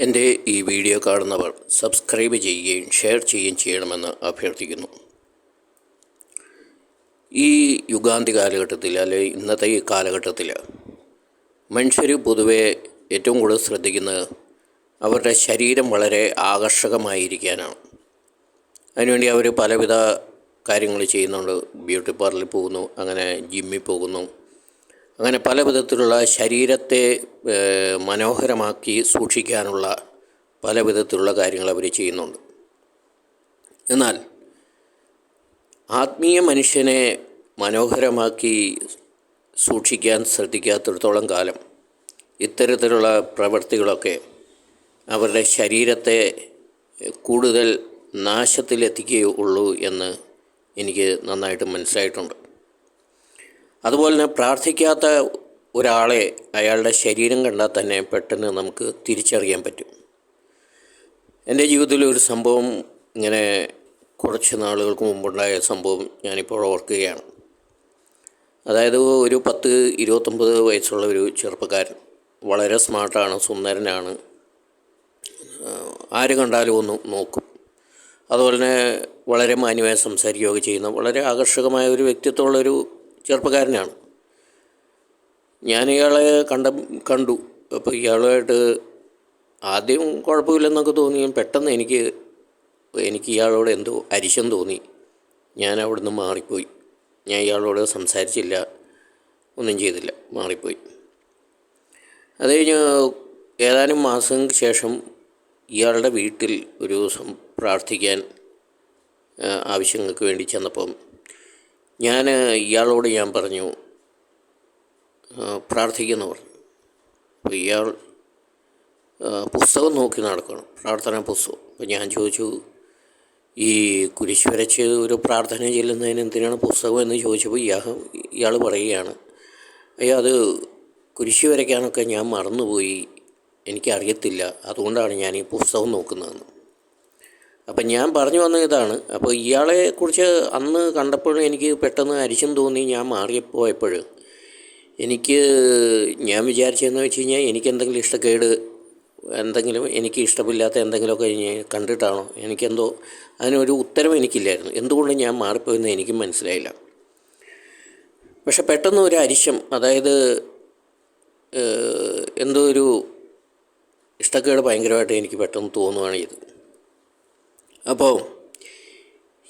എന്റെ ഈ വീഡിയോ കാണുന്നവർ സബ്സ്ക്രൈബ് ചെയ്യുകയും ഷെയർ ചെയ്യുകയും ചെയ്യണമെന്ന് അഭ്യർത്ഥിക്കുന്നു. ഈ യുഗാന്തി കാലഘട്ടത്തിൽ അല്ലെ ഇന്നത്തെ ഈ കാലഘട്ടത്തിൽ മനുഷ്യർ പൊതുവെ ഏറ്റവും കൂടുതൽ ശ്രദ്ധിക്കുന്നത് അവരുടെ ശരീരം വളരെ ആകർഷകമായിരിക്കാനാണ്. അതിനുവേണ്ടി അവർ പലവിധ കാര്യങ്ങൾ ചെയ്യുന്നുണ്ട്. ബ്യൂട്ടി പാർലറിൽ പോകുന്നു അങ്ങനെ ജിമ്മിൽ പോകുന്നു. അങ്ങനെ പല വിധത്തിലുള്ള ശരീരത്തെ മനോഹരമാക്കി സൂക്ഷിക്കാനുള്ള പല വിധത്തിലുള്ള കാര്യങ്ങൾ അവർ ചെയ്യുന്നുണ്ട്. എന്നാൽ ആത്മീയ മനുഷ്യനെ മനോഹരമാക്കി സൂക്ഷിക്കാൻ ശ്രദ്ധിക്കാത്തിടത്തോളം കാലം ഇത്തരത്തിലുള്ള പ്രവൃത്തികളൊക്കെ അവരുടെ ശരീരത്തെ കൂടുതൽ നാശത്തിലെത്തിക്കുകയുള്ളൂ എന്ന് എനിക്ക് നന്നായിട്ട് മനസ്സിലായിട്ടുണ്ട്. അതുപോലെ തന്നെ പ്രാർത്ഥിക്കാത്ത ഒരാളെ അയാളുടെ ശരീരം കണ്ടാൽ തന്നെ പെട്ടെന്ന് നമുക്ക് തിരിച്ചറിയാൻ പറ്റും. എന്റെ ജീവിതത്തിൽ ഒരു സംഭവം ഇങ്ങനെ കുറച്ച് നാളുകൾക്ക് മുമ്പുണ്ടായ സംഭവം ഞാനിപ്പോൾ ഓർക്കുകയാണ്. അതായത് ഒരു പത്ത് ഇരുപത്തൊമ്പത് വയസ്സുള്ള ഒരു ചെറുപ്പക്കാരൻ വളരെ സ്മാർട്ടാണ് സുന്ദരനാണ്. ആര് കണ്ടാലും ഒന്ന് നോക്കും. അതുപോലെ തന്നെ വളരെ മാന്യമായി സംസാരിക്കുകയൊക്കെ ചെയ്യുന്ന വളരെ ആകർഷകമായ ഒരു വ്യക്തിത്വമുള്ളൊരു ചെറുപ്പക്കാരനാണ്. ഞാൻ ഇയാളെ കണ്ട കണ്ടു. അപ്പോൾ ഇയാളുമായിട്ട് ആദ്യം കുഴപ്പമില്ലെന്നൊക്കെ തോന്നിയും പെട്ടെന്ന് എനിക്ക് എനിക്ക് ഇയാളോട് എന്തോ അരിശം തോന്നി. ഞാൻ അവിടുന്ന് മാറിപ്പോയി. ഞാൻ ഇയാളോട് സംസാരിച്ചില്ല. ഒന്നും ചെയ്തില്ല. മാറിപ്പോയി. അത് കഴിഞ്ഞ് ഏതാനും മാസങ്ങൾക്ക് ശേഷം ഇയാളുടെ വീട്ടിൽ ഒരു ദിവസം പ്രാർത്ഥിക്കാൻ ആവശ്യങ്ങൾക്ക് വേണ്ടി ചെന്നപ്പം ഞാൻ ഇയാളോട് ഞാൻ പറഞ്ഞു പ്രാർത്ഥിക്കുന്നവർ. അപ്പോൾ ഇയാൾ പുസ്തകം നോക്കി നടക്കണം പ്രാർത്ഥനാ പുസ്തകം. അപ്പോൾ ഞാൻ ചോദിച്ചു ഈ കുരിശ് വരച്ച് ഒരു പ്രാർത്ഥന ചെല്ലുന്നതിന് എന്തിനാണ് പുസ്തകം എന്ന് ചോദിച്ചപ്പോൾ ഇയാൾ ഇയാൾ പറയുകയാണ് അയ്യോ അത് കുരിശ് വരയ്ക്കാനൊക്കെ ഞാൻ മറന്നുപോയി. എനിക്കറിയത്തില്ല. അതുകൊണ്ടാണ് ഞാൻ ഈ പുസ്തകം നോക്കുന്നതെന്ന്. അപ്പം ഞാൻ പറഞ്ഞു വന്ന ഇതാണ്. അപ്പോൾ ഇയാളെ കുറിച്ച് അന്ന് കണ്ടപ്പോഴും എനിക്ക് പെട്ടെന്ന് അരിശം തോന്നി ഞാൻ മാറിപ്പോയപ്പോൾ എനിക്ക് ഞാൻ വിചാരിച്ചതെന്ന് വെച്ച് കഴിഞ്ഞാൽ എനിക്ക് എന്തെങ്കിലും ഇഷ്ടക്കേട് എന്തെങ്കിലും എനിക്ക് ഇഷ്ടമില്ലാത്ത എന്തെങ്കിലുമൊക്കെ ഞാൻ കണ്ടിട്ടാണോ? എനിക്കെന്തോ അതിനൊരു ഉത്തരം എനിക്കില്ലായിരുന്നു. എന്തുകൊണ്ട് ഞാൻ മാറിപ്പോയെന്ന് എനിക്കും മനസ്സിലായില്ല. പക്ഷെ പെട്ടെന്ന് ഒരു അരിശം അതായത് എന്തോ ഒരു ഇഷ്ടക്കേട് ഭയങ്കരമായിട്ട് എനിക്ക് പെട്ടെന്ന് തോന്നുകയാണ് ചെയ്തത്. അപ്പോൾ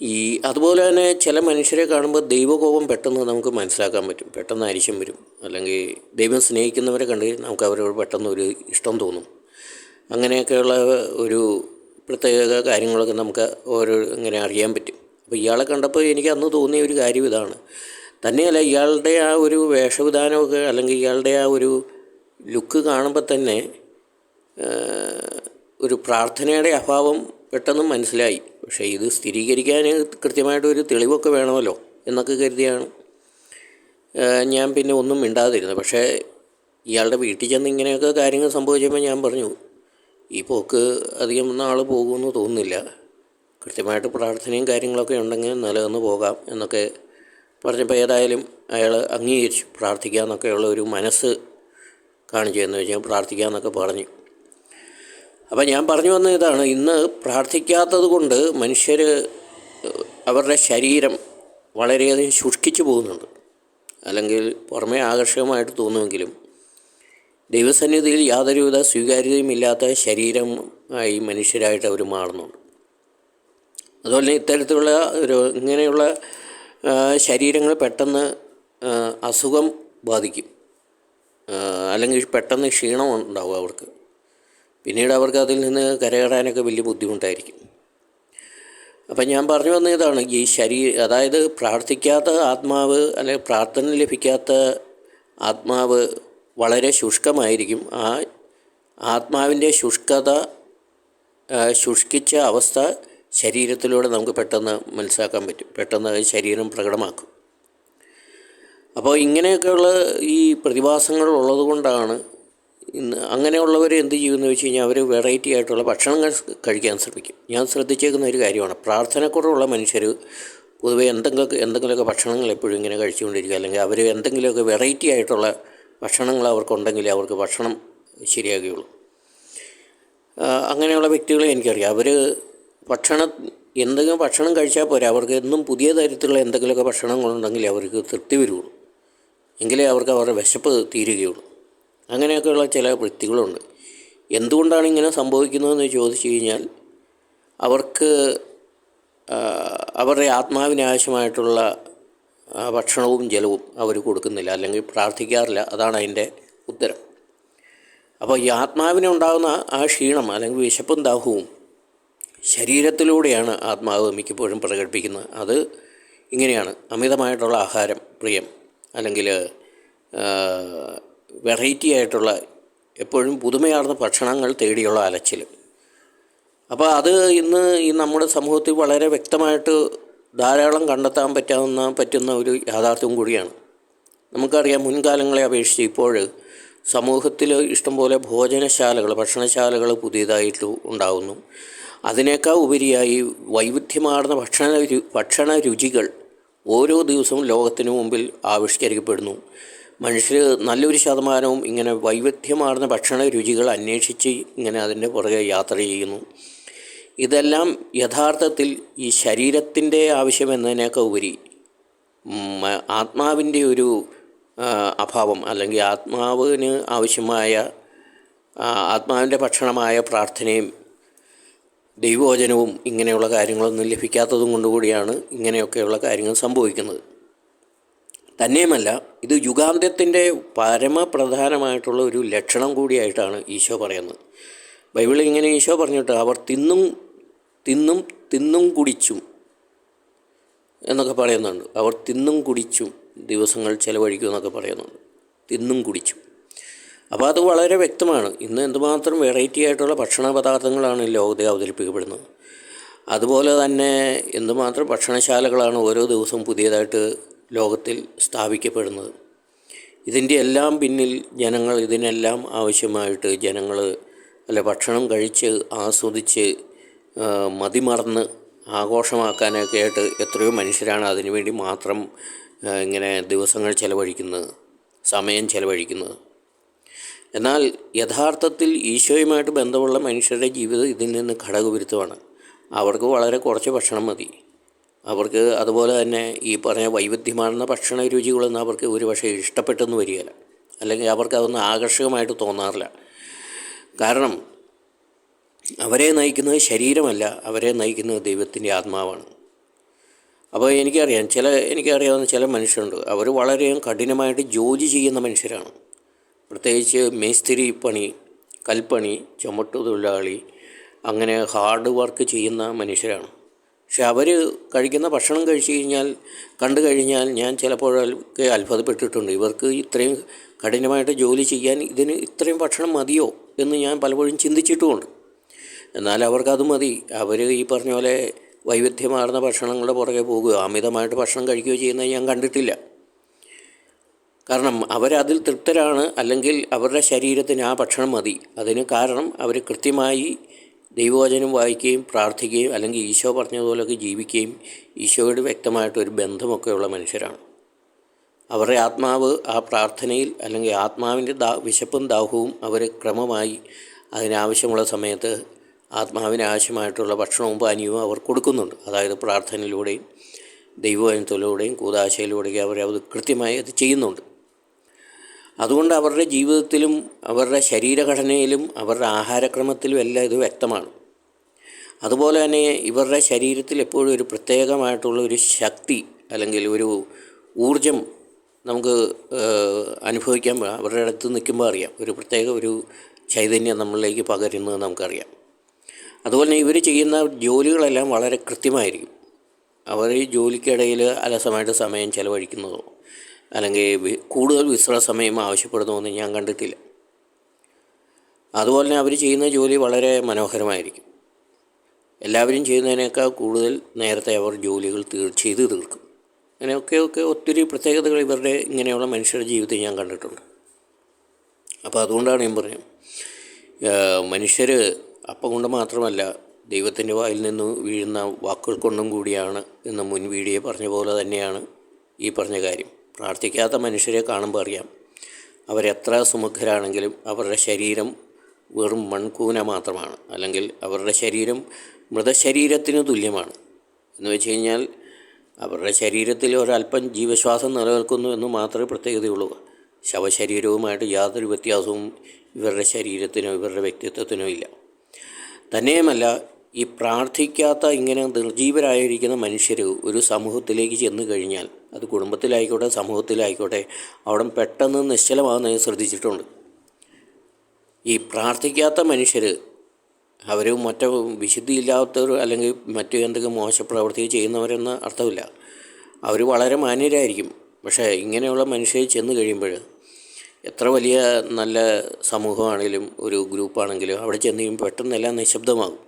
ഈ അതുപോലെ തന്നെ ചില മനുഷ്യരെ കാണുമ്പോൾ ദൈവകോപം പെട്ടെന്ന് നമുക്ക് മനസ്സിലാക്കാൻ പറ്റും. പെട്ടെന്ന് അരിശം വരും. അല്ലെങ്കിൽ ദൈവം സ്നേഹിക്കുന്നവരെ കണ്ട് നമുക്ക് അവരോട് പെട്ടെന്ന് ഒരു ഇഷ്ടം തോന്നും. അങ്ങനെയൊക്കെയുള്ള ഒരു പ്രത്യേക കാര്യങ്ങളൊക്കെ നമുക്ക് ഓരോ ഇങ്ങനെ അറിയാൻ പറ്റും. അപ്പോൾ ഇയാളെ കണ്ടപ്പോൾ എനിക്ക് അന്ന് തോന്നിയ ഒരു കാര്യം ഇതാണ്. തന്നെയല്ല ഇയാളുടെ ആ ഒരു വേഷവിധാനമൊക്കെ അല്ലെങ്കിൽ ഇയാളുടെ ആ ഒരു ലുക്ക് കാണുമ്പോൾ തന്നെ ഒരു പ്രാർത്ഥനയുടെ അഭാവം പെട്ടെന്ന് മനസ്സിലായി. പക്ഷേ ഇത് സ്ഥിരീകരിക്കാൻ കൃത്യമായിട്ടൊരു തെളിവൊക്കെ വേണമല്ലോ എന്നൊക്കെ കരുതിയാണ്. ഞാൻ പിന്നെ ഒന്നും മിണ്ടാതിരുന്നത്. പക്ഷേ ഇയാളുടെ വീട്ടിൽ ചെന്ന് ഇങ്ങനെയൊക്കെ കാര്യങ്ങൾ സംഭവിച്ചപ്പോൾ ഞാൻ പറഞ്ഞു ഈ പോക്ക് അധികം നാൾ പോകുമെന്ന് തോന്നുന്നില്ല. കൃത്യമായിട്ട് പ്രാർത്ഥനയും കാര്യങ്ങളൊക്കെ ഉണ്ടെങ്കിൽ നിലനിന്ന് പോകാം എന്നൊക്കെ പറഞ്ഞപ്പോൾ ഏതായാലും അയാൾ അംഗീകരിച്ചു. പ്രാർത്ഥിക്കാമെന്നൊക്കെയുള്ള ഒരു മനസ്സ് കാണിച്ചു എന്ന് വെച്ചാൽ പ്രാർത്ഥിക്കാമെന്നൊക്കെ പറഞ്ഞു. അപ്പം ഞാൻ പറഞ്ഞു വന്ന ഇതാണ് ഇന്ന് പ്രാർത്ഥിക്കാത്തത് കൊണ്ട് മനുഷ്യർ അവരുടെ ശരീരം വളരെയധികം ശുഷ്കിച്ചു പോകുന്നുണ്ട്. അല്ലെങ്കിൽ പുറമേ ആകർഷകമായിട്ട് തോന്നുമെങ്കിലും ദൈവസന്നിധിയിൽ യാതൊരുവിധ സ്വീകാര്യതയും ഇല്ലാത്ത ശരീരമായി മനുഷ്യരായിട്ട് അവർ മാറുന്നുണ്ട്. അതുപോലെ ഇത്തരത്തിലുള്ള ഒരു ഇങ്ങനെയുള്ള ശരീരങ്ങൾ പെട്ടെന്ന് അസുഖം ബാധിക്കും. അല്ലെങ്കിൽ പെട്ടെന്ന് ക്ഷീണം ഉണ്ടാവും അവർക്ക്. പിന്നീട് അവർക്ക് അതിൽ നിന്ന് കരകയറാനൊക്കെ വലിയ ബുദ്ധിമുട്ടായിരിക്കും. അപ്പം ഞാൻ പറഞ്ഞു വന്ന ഇതാണ് ഈ ശരീ അതായത് പ്രാർത്ഥിക്കാത്ത ആത്മാവ് അല്ലെങ്കിൽ പ്രാർത്ഥന ലഭിക്കാത്ത ആത്മാവ് വളരെ ശുഷ്കമായിരിക്കും. ആ ആത്മാവിന്റെ ശുഷ്കത ശുഷ്കിച്ച അവസ്ഥ ശരീരത്തിലൂടെ നമുക്ക് പെട്ടെന്ന് മനസ്സിലാക്കാൻ പറ്റും. പെട്ടെന്ന് ശരീരം പ്രകടമാക്കും. അപ്പോൾ ഇങ്ങനെയൊക്കെയുള്ള ഈ പ്രതിഭാസങ്ങൾ ഉള്ളത് കൊണ്ടാണ് ഇന്ന് അങ്ങനെയുള്ളവർ എന്ത് ചെയ്യുമെന്ന് വെച്ച് കഴിഞ്ഞാൽ അവർ വെറൈറ്റി ആയിട്ടുള്ള ഭക്ഷണങ്ങൾ കഴിക്കാൻ ശ്രമിക്കും. ഞാൻ ശ്രദ്ധിച്ചേക്കുന്ന ഒരു കാര്യമാണ്. പ്രാർത്ഥനക്കുറവുള്ള മനുഷ്യർ പൊതുവേ എന്തെങ്കിലുമൊക്കെ എന്തെങ്കിലുമൊക്കെ ഭക്ഷണങ്ങൾ എപ്പോഴും ഇങ്ങനെ കഴിച്ചുകൊണ്ടിരിക്കുക. അല്ലെങ്കിൽ അവർ എന്തെങ്കിലുമൊക്കെ വെറൈറ്റി ആയിട്ടുള്ള ഭക്ഷണങ്ങൾ അവർക്കുണ്ടെങ്കിൽ അവർക്ക് ഭക്ഷണം ശരിയാകുകയുള്ളൂ. അങ്ങനെയുള്ള വ്യക്തികളെ എനിക്കറിയാം. അവർ ഭക്ഷണം എന്തെങ്കിലും ഭക്ഷണം കഴിച്ചാൽ പോരാ. അവർക്ക് എന്നും പുതിയ തരത്തിലുള്ള എന്തെങ്കിലുമൊക്കെ ഭക്ഷണങ്ങളുണ്ടെങ്കിൽ അവർക്ക് തൃപ്തി വരുള്ളൂ. എങ്കിലേ അവർക്ക് അവരുടെ വിശപ്പ് തീരുകയുള്ളൂ. അങ്ങനെയൊക്കെയുള്ള ചില വ്യക്തികളുണ്ട്. എന്തുകൊണ്ടാണ് ഇങ്ങനെ സംഭവിക്കുന്നതെന്ന് ചോദിച്ചു കഴിഞ്ഞാൽ അവർക്ക് അവരുടെ ആത്മാവിനാവശ്യമായിട്ടുള്ള ഭക്ഷണവും ജലവും അവർ കൊടുക്കുന്നില്ല അല്ലെങ്കിൽ പ്രാർത്ഥിക്കാറില്ല. അതാണ് അതിന്റെ ഉത്തരം. അപ്പോൾ ഈ ആത്മാവിനുണ്ടാകുന്ന ആ ക്ഷീണം അല്ലെങ്കിൽ വിശപ്പും ദാഹവും ശരീരത്തിലൂടെയാണ് ആത്മാവ് മിക്കപ്പോഴും പ്രകടിപ്പിക്കുന്നത്. അത് ഇങ്ങനെയാണ്. അമിതമായിട്ടുള്ള ആഹാരം പ്രിയം അല്ലെങ്കിൽ വെറൈറ്റി ആയിട്ടുള്ള എപ്പോഴും പുതുമയാർന്ന ഭക്ഷണങ്ങൾ തേടിയുള്ള അലച്ചിൽ. അപ്പോൾ അത് ഇന്ന് ഈ നമ്മുടെ സമൂഹത്തിൽ വളരെ വ്യക്തമായിട്ട് ധാരാളം കണ്ടെത്താൻ പറ്റാവുന്ന പറ്റുന്ന ഒരു യാഥാർത്ഥ്യം കൂടിയാണ്. നമുക്കറിയാം മുൻകാലങ്ങളെ അപേക്ഷിച്ച് ഇപ്പോൾ സമൂഹത്തിൽ ഇഷ്ടംപോലെ ഭോജനശാലകൾ ഭക്ഷണശാലകൾ പുതിയതായിട്ട് ഉണ്ടാകുന്നു അതിനേക്കാൾ ഉപരിയായി വൈവിധ്യമാർന്ന ഭക്ഷണ ഭക്ഷണ രുചികൾ ഓരോ ദിവസവും ലോകത്തിനു മുമ്പിൽ ആവിഷ്കരിക്കപ്പെടുന്നു. മനുഷ്യർ നല്ലൊരു ശതമാനവും ഇങ്ങനെ വൈവിധ്യമാർന്ന ഭക്ഷണ രുചികൾ അന്വേഷിച്ച് ഇങ്ങനെ അതിന്റെ പുറകെ യാത്ര ചെയ്യുന്നു. ഇതെല്ലാം യഥാർത്ഥത്തിൽ ഈ ശരീരത്തിന്റെ ആവശ്യം എന്നതിനേക്കാൾ ഉപരി ആത്മാവിന്റെ ഒരു അഭാവം അല്ലെങ്കിൽ ആത്മാവിന് ആവശ്യമായ ആത്മാവിന്റെ ഭക്ഷണമായ പ്രാർത്ഥനയും ദൈവോചനവും ഇങ്ങനെയുള്ള കാര്യങ്ങളൊന്നും ലഭിക്കാത്തതും കൊണ്ടുകൂടിയാണ് ഇങ്ങനെയൊക്കെയുള്ള കാര്യങ്ങൾ സംഭവിക്കുന്നത്. തന്നെയുമല്ല ഇത് യുഗാന്ത്യത്തിന്റെ പരമപ്രധാനമായിട്ടുള്ള ഒരു ലക്ഷണം കൂടിയായിട്ടാണ് ഈശോ പറയുന്നത്. ബൈബിളിൽ ഇങ്ങനെ ഈശോ പറഞ്ഞിട്ട് അവർ തിന്നും തിന്നും തിന്നും കുടിച്ചും എന്നൊക്കെ പറയുന്നുണ്ട്. അവർ തിന്നും കുടിച്ചും ദിവസങ്ങൾ ചിലവഴിക്കും എന്നൊക്കെ പറയുന്നുണ്ട്. തിന്നും കുടിച്ചും. അപ്പോൾ അത് വളരെ വ്യക്തമാണ്. ഇന്ന് എന്തുമാത്രം വെറൈറ്റി ആയിട്ടുള്ള ഭക്ഷണ പദാർത്ഥങ്ങളാണ് ലോകത്തെ അവതരിപ്പിക്കപ്പെടുന്നത്. അതുപോലെ തന്നെ എന്തുമാത്രം ഭക്ഷണശാലകളാണ് ഓരോ ദിവസവും പുതിയതായിട്ട് ലോകത്തിൽ സ്ഥാപിക്കപ്പെടുന്നത്. ഇതിന്റെ എല്ലാം പിന്നിൽ ജനങ്ങൾ ഇതിനെല്ലാം ആവശ്യമായിട്ട് ജനങ്ങൾ അല്ല ഭക്ഷണം കഴിച്ച് ആസ്വദിച്ച് മതിമറന്ന് ആഘോഷമാക്കാനൊക്കെ ആയിട്ട് എത്രയോ മനുഷ്യരാണ് അതിനുവേണ്ടി മാത്രം ഇങ്ങനെ ദിവസങ്ങൾ ചെലവഴിക്കുന്നത് സമയം ചെലവഴിക്കുന്നത്. എന്നാൽ യഥാർത്ഥത്തിൽ ഈശോയുമായിട്ട് ബന്ധമുള്ള മനുഷ്യരുടെ ജീവിതം ഇതിൽ നിന്ന് ഘടകവിരുദ്ധമാണ്. അവർക്ക് വളരെ കുറച്ച് ഭക്ഷണം മതി. അവർക്ക് അതുപോലെ തന്നെ ഈ പറഞ്ഞ വൈവിധ്യമാർന്ന ഭക്ഷണ രുചികളൊന്നും അവർക്ക് ഒരുപക്ഷെ ഇഷ്ടപ്പെട്ടെന്ന് വരികയില്ല. അല്ലെങ്കിൽ അവർക്ക് അതൊന്നും ആകർഷകമായിട്ട് തോന്നാറില്ല. കാരണം അവരെ നയിക്കുന്നത് ശരീരമല്ല അവരെ നയിക്കുന്നത് ദൈവത്തിന്റെ ആത്മാവാണ്. അപ്പോൾ എനിക്കറിയാം ചില എനിക്കറിയാവുന്ന ചില മനുഷ്യരുണ്ട്. അവർ വളരെ കഠിനമായിട്ട് ജോലി ചെയ്യുന്ന മനുഷ്യരാണ്. പ്രത്യേകിച്ച് മേസ്തിരി പണി കൽപ്പണി ചുമട്ടു തൊഴിലാളി അങ്ങനെ ഹാർഡ് വർക്ക് ചെയ്യുന്ന മനുഷ്യരാണ്. പക്ഷെ അവർ കഴിക്കുന്ന ഭക്ഷണം കഴിച്ചു കഴിഞ്ഞാൽ കണ്ടു കഴിഞ്ഞാൽ ഞാൻ ചിലപ്പോഴൊക്കെ അത്ഭുതപ്പെട്ടിട്ടുണ്ട്. ഇവർക്ക് ഇത്രയും കഠിനമായിട്ട് ജോലി ചെയ്യാൻ ഇതിന് ഇത്രയും ഭക്ഷണം മതിയോ എന്ന് ഞാൻ പലപ്പോഴും ചിന്തിച്ചിട്ടുമുണ്ട്. എന്നാൽ അവർക്കത് മതി. അവർ ഈ പറഞ്ഞ പോലെ വൈവിധ്യമാർന്ന ഭക്ഷണങ്ങളുടെ പുറകെ പോകുകയോ അമിതമായിട്ട് ഭക്ഷണം കഴിക്കുകയോ ചെയ്യുന്നത് ഞാൻ കണ്ടിട്ടില്ല. കാരണം അവരതിൽ തൃപ്തരാണ് അല്ലെങ്കിൽ അവരുടെ ശരീരത്തിന് ആ ഭക്ഷണം മതി. അതിന് കാരണം അവർ കൃത്യമായി ദൈവവചനം വായിക്കുകയും പ്രാർത്ഥിക്കുകയും അല്ലെങ്കിൽ ഈശോ പറഞ്ഞതുപോലൊക്കെ ജീവിക്കുകയും ഈശോയോട് വ്യക്തമായിട്ടൊരു ബന്ധമൊക്കെയുള്ള മനുഷ്യരാണ്. അവരുടെ ആത്മാവ് ആ പ്രാർത്ഥനയിൽ അല്ലെങ്കിൽ ആത്മാവിന്റെ ദാ വിശപ്പും ദാഹവും അവർ ക്രമമായി അതിനാവശ്യമുള്ള സമയത്ത് ആത്മാവിന് ആവശ്യമായിട്ടുള്ള ഭക്ഷണവും പാനീയവും അവർ കൊടുക്കുന്നുണ്ട്. അതായത് പ്രാർത്ഥനയിലൂടെയും ദൈവവചനത്തിലൂടെയും കൂതാശയിലൂടെയും അവർ അത് കൃത്യമായി അത് ചെയ്യുന്നുണ്ട്. അതുകൊണ്ട് അവരുടെ ജീവിതത്തിലും അവരുടെ ശരീരഘടനയിലും അവരുടെ ആഹാരക്രമത്തിലും എല്ലാം ഇത് വ്യക്തമാണ്. അതുപോലെ തന്നെ ഇവരുടെ ശരീരത്തിൽ എപ്പോഴും ഒരു പ്രത്യേകമായിട്ടുള്ള ഒരു ശക്തി അല്ലെങ്കിൽ ഒരു ഊർജം നമുക്ക് അനുഭവിക്കാൻ അവരുടെ അടുത്ത് നിൽക്കുമ്പോൾ അറിയാം. ഒരു പ്രത്യേക ഒരു ചൈതന്യം നമ്മളിലേക്ക് പകരുന്നത് നമുക്കറിയാം. അതുപോലെ തന്നെ ഇവർ ചെയ്യുന്ന ജോലികളെല്ലാം വളരെ കൃത്യമായിരിക്കും. അവർ ജോലിക്കിടയിൽ അലസമായിട്ട് സമയം ചെലവഴിക്കുന്നതോ അല്ലെങ്കിൽ കൂടുതൽ വിശ്രമ സമയം ആവശ്യപ്പെടുന്നതൊന്നും ഞാൻ കണ്ടിട്ടില്ല. അതുപോലെ തന്നെ അവർ ചെയ്യുന്ന ജോലി വളരെ മനോഹരമായിരിക്കും. എല്ലാവരും ചെയ്യുന്നതിനേക്കാൾ കൂടുതൽ നേരത്തെ അവർ ജോലികൾ തീർ ചെയ്ത് തീർക്കും. അങ്ങനെയൊക്കെ ഒക്കെ ഒത്തിരി പ്രത്യേകതകൾ ഇവരുടെ ഇങ്ങനെയുള്ള മനുഷ്യരുടെ ജീവിതത്തിൽ ഞാൻ കണ്ടിട്ടുണ്ട്. അപ്പോൾ അതുകൊണ്ടാണ് ഞാൻ പറഞ്ഞത് മനുഷ്യർ അപ്പം കൊണ്ട് മാത്രമല്ല ദൈവത്തിന്റെ വായിൽ നിന്ന് വീഴുന്ന വാക്കുകൾ കൊണ്ടും കൂടിയാണ് എന്ന് മുൻ വീഡിയോ പറഞ്ഞ പോലെ തന്നെയാണ് ഈ പറഞ്ഞ കാര്യം. പ്രാർത്ഥിക്കാത്ത മനുഷ്യരെ കാണുമ്പോൾ അറിയാം. അവരെത്ര സുമുഖരാണെങ്കിലും അവരുടെ ശരീരം വെറും മൺകൂന മാത്രമാണ്. അല്ലെങ്കിൽ അവരുടെ ശരീരം മൃതശരീരത്തിന് തുല്യമാണ്. എന്ന് വെച്ച് കഴിഞ്ഞാൽ അവരുടെ ശരീരത്തിൽ ഒരല്പം ജീവശ്വാസം നിലനിൽക്കുന്നു എന്ന് മാത്രമേ പ്രത്യേകതയുള്ളൂ. ശവശരീരവുമായിട്ട് യാതൊരു വ്യത്യാസവും ഇവരുടെ ശരീരത്തിനോ ഇവരുടെ വ്യക്തിത്വത്തിനോ ഇല്ല. തന്നെയുമല്ല ഈ പ്രാർത്ഥിക്കാത്ത ഇങ്ങനെ നിർജീവരായിരിക്കുന്ന മനുഷ്യർ ഒരു സമൂഹത്തിലേക്ക് ചെന്ന് കഴിഞ്ഞാൽ അത് കുടുംബത്തിലായിക്കോട്ടെ സമൂഹത്തിലായിക്കോട്ടെ അവിടെ പെട്ടെന്ന് നിശ്ചലമാകുന്നത് ശ്രദ്ധിച്ചിട്ടുണ്ട്. ഈ പ്രാർത്ഥിക്കാത്ത മനുഷ്യർ അവർ മറ്റു വിശുദ്ധിയില്ലാത്തവർ അല്ലെങ്കിൽ മറ്റു എന്തെങ്കിലും മോശപ്രവൃത്തി ചെയ്യുന്നവരെന്ന് അർത്ഥമില്ല. അവർ വളരെ മാന്യരായിരിക്കും. പക്ഷേ ഇങ്ങനെയുള്ള മനുഷ്യർ ചെന്ന് കഴിയുമ്പോൾ എത്ര വലിയ നല്ല സമൂഹമാണെങ്കിലും ഒരു ഗ്രൂപ്പാണെങ്കിലും അവിടെ ചെന്ന് കഴിയുമ്പോൾ പെട്ടെന്നെല്ലാം നിശബ്ദമാകും.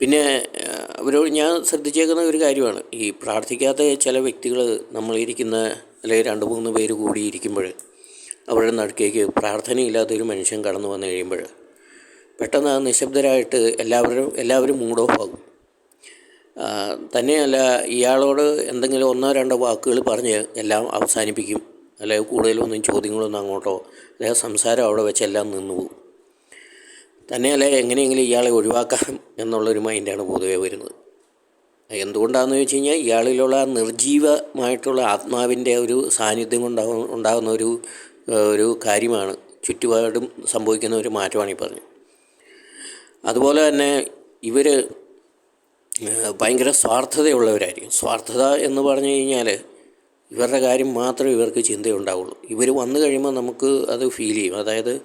പിന്നെ അവരോട് ഞാൻ ശ്രദ്ധിച്ചേക്കുന്ന ഒരു കാര്യമാണ്. ഈ പ്രാർത്ഥിക്കാത്ത ചില വ്യക്തികൾ നമ്മളിരിക്കുന്ന അല്ലെങ്കിൽ രണ്ട് മൂന്ന് പേര് കൂടി ഇരിക്കുമ്പോൾ അവരുടെ നടുക്കേക്ക് പ്രാർത്ഥനയില്ലാത്തൊരു മനുഷ്യൻ കടന്നു വന്നു കഴിയുമ്പോൾ പെട്ടെന്ന് നിശബ്ദരായിട്ട് എല്ലാവരും എല്ലാവരും മൂഡ് ഓഫ് ആകും. തന്നെയല്ല ഇയാളോട് എന്തെങ്കിലും ഒന്നോ രണ്ടോ വാക്കുകൾ പറഞ്ഞ് എല്ലാം അവസാനിപ്പിക്കും. അല്ലെങ്കിൽ കൂടുതലൊന്നും ചോദ്യങ്ങളൊന്നും അങ്ങോട്ടോ അല്ലെങ്കിൽ സംസാരം അവിടെ വെച്ചെല്ലാം നിന്നു പോകും. തന്നെയല്ല എങ്ങനെയെങ്കിലും ഇയാളെ ഒഴിവാക്കാം എന്നുള്ളൊരു മൈൻഡാണ് പൊതുവെ വരുന്നത്. എന്തുകൊണ്ടാണെന്ന് വെച്ച് കഴിഞ്ഞാൽ ഇയാളിലുള്ള നിർജീവമായിട്ടുള്ള ആത്മാവിന്റെ ഒരു സാന്നിധ്യം കൊണ്ടാകും ഉണ്ടാകുന്ന ഒരു ഒരു കാര്യമാണ്. ചുറ്റുപാടും സംഭവിക്കുന്ന ഒരു മാറ്റമാണ് ഈ പറഞ്ഞത്. അതുപോലെ തന്നെ ഇവർ ഭയങ്കര സ്വാർത്ഥതയുള്ളവരായിരിക്കും. സ്വാർത്ഥത എന്ന് പറഞ്ഞു കഴിഞ്ഞാൽ ഇവരുടെ കാര്യം മാത്രമേ ഇവർക്ക് ചിന്തയുണ്ടാവുള്ളൂ. ഇവർ വന്നു കഴിയുമ്പോൾ നമുക്ക് അത് ഫീൽ ചെയ്യും. അതായത്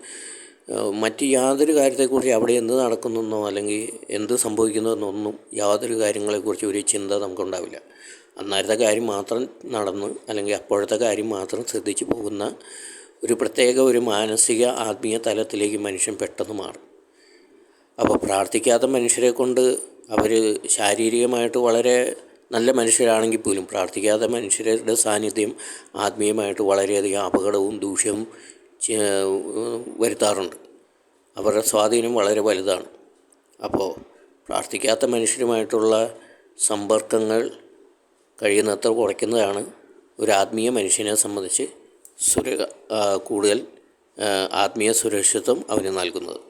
മറ്റ് യാതൊരു കാര്യത്തെക്കുറിച്ച് അവിടെ എന്ത് നടക്കുന്നെന്നോ അല്ലെങ്കിൽ എന്ത് സംഭവിക്കുന്നതെന്നൊന്നും യാതൊരു കാര്യങ്ങളെക്കുറിച്ച് ഒരു ചിന്ത നമുക്കുണ്ടാവില്ല. അന്നേരത്തെ കാര്യം മാത്രം നടന്ന് അല്ലെങ്കിൽ അപ്പോഴത്തെ കാര്യം മാത്രം ശ്രദ്ധിച്ചു പോകുന്ന ഒരു പ്രത്യേക ഒരു മാനസിക ആത്മീയ തലത്തിലേക്ക് മനുഷ്യൻ പെട്ടെന്ന് മാറും. അപ്പോൾ പ്രാർത്ഥിക്കാത്ത മനുഷ്യരെ കൊണ്ട് അവർ ശാരീരികമായിട്ട് വളരെ നല്ല മനുഷ്യരാണെങ്കിൽ പോലും പ്രാർത്ഥിക്കാത്ത മനുഷ്യരുടെ സാന്നിധ്യം ആത്മീയമായിട്ട് വളരെയധികം അപകടവും ദൂഷ്യവും വരുത്താറുണ്ട്. അവരുടെ സ്വാധീനം വളരെ വലുതാണ്. അപ്പോൾ പ്രാർത്ഥിക്കാത്ത മനുഷ്യരുമായിട്ടുള്ള സമ്പർക്കങ്ങൾ കഴിയുന്നത്ര കുറയ്ക്കുന്നതാണ് ഒരു ആത്മീയ മനുഷ്യനെ സംബന്ധിച്ച് സുര കൂടുതൽ ആത്മീയ സുരക്ഷിതത്വം അവന് നൽകുന്നത്.